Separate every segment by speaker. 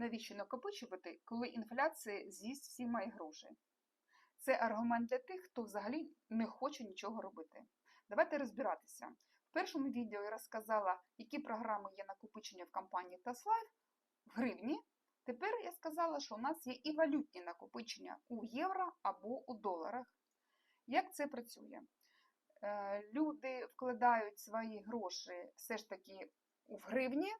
Speaker 1: Навіщо накопичувати, коли інфляція з'їсть всі мої гроші? Це аргумент для тих, хто взагалі не хоче нічого робити. Давайте розбиратися. В першому відео я розказала, які програми є накопичення в компанії TaskLife в гривні. Тепер я сказала, що у нас є і валютні накопичення у євро або у доларах. Як це працює? Е, Люди вкладають свої гроші все ж таки в гривні,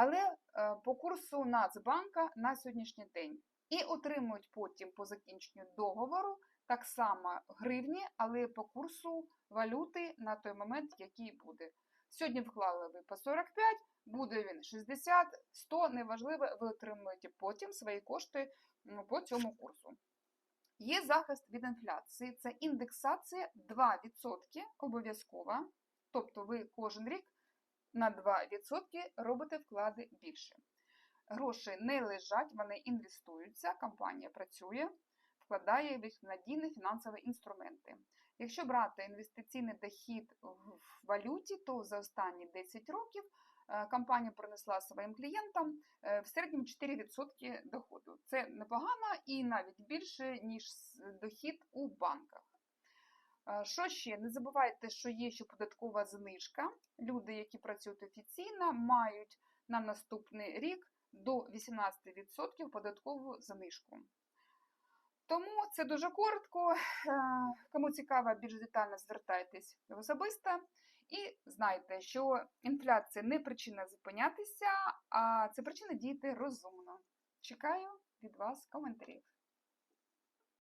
Speaker 1: але е, по курсу Нацбанка на сьогоднішній день. І отримують потім по закінченню договору так само гривні, але по курсу валюти на той момент, який буде. Сьогодні вклали ви по 45, буде він 60, 100, неважливо, ви отримуєте потім свої кошти по цьому курсу. Є захист від інфляції, це індексація 2% обов'язкова. Тобто ви кожен рік на 2% робите вклади більше. Гроші не лежать, вони інвестуються, компанія працює, вкладає в надійні фінансові інструменти. Якщо брати інвестиційний дохід в валюті, то за останні 10 років е, компанія принесла своїм клієнтам е, в середньому 4% доходу. Це непогано і навіть більше, ніж дохід у банках. Що ще? Не забувайте, що є ще податкова знижка. Люди, які працюють офіційно, мають на наступний рік до 18% податкову знижку. Тому це дуже коротко. Е, Кому цікаво, більш детально звертайтесь особисто. І знайте, що інфляція не причина зупинятися, а це причина діяти розумно. Чекаю від вас коментарів.